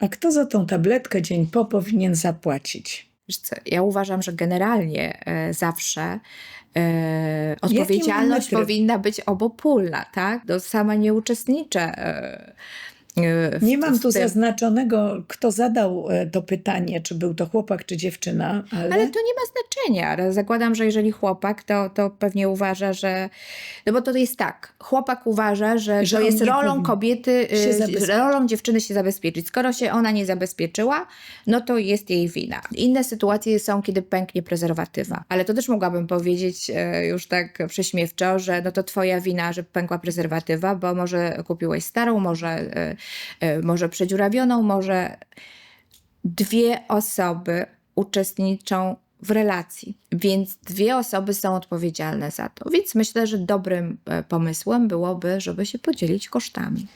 A kto za tą tabletkę dzień po powinien zapłacić? Ja uważam, że generalnie e, zawsze e, odpowiedzialność powinna być obopólna, tak? No, sama nie uczestniczę e, w, Nie mam tu zaznaczonego, kto zadał e, to pytanie, czy był to chłopak, czy dziewczyna, ale, Ale to nie ma znaczenia. Zakładam, że jeżeli chłopak, to, to pewnie uważa, że. No bo to jest tak. Chłopak uważa, że, Że to jest rolą kobiety, y, rolą dziewczyny się zabezpieczyć. Skoro się ona nie zabezpieczyła, no to jest jej wina. Inne sytuacje są, kiedy pęknie prezerwatywa. Ale to też mogłabym powiedzieć e, już tak prześmiewczo, że no to twoja wina, że pękła prezerwatywa, bo może kupiłeś starą, może, e, może przedziurawioną, może dwie osoby uczestniczą w relacji, więc dwie osoby są odpowiedzialne za to. Więc myślę, że dobrym e, pomysłem byłoby, żeby się podzielić kosztami.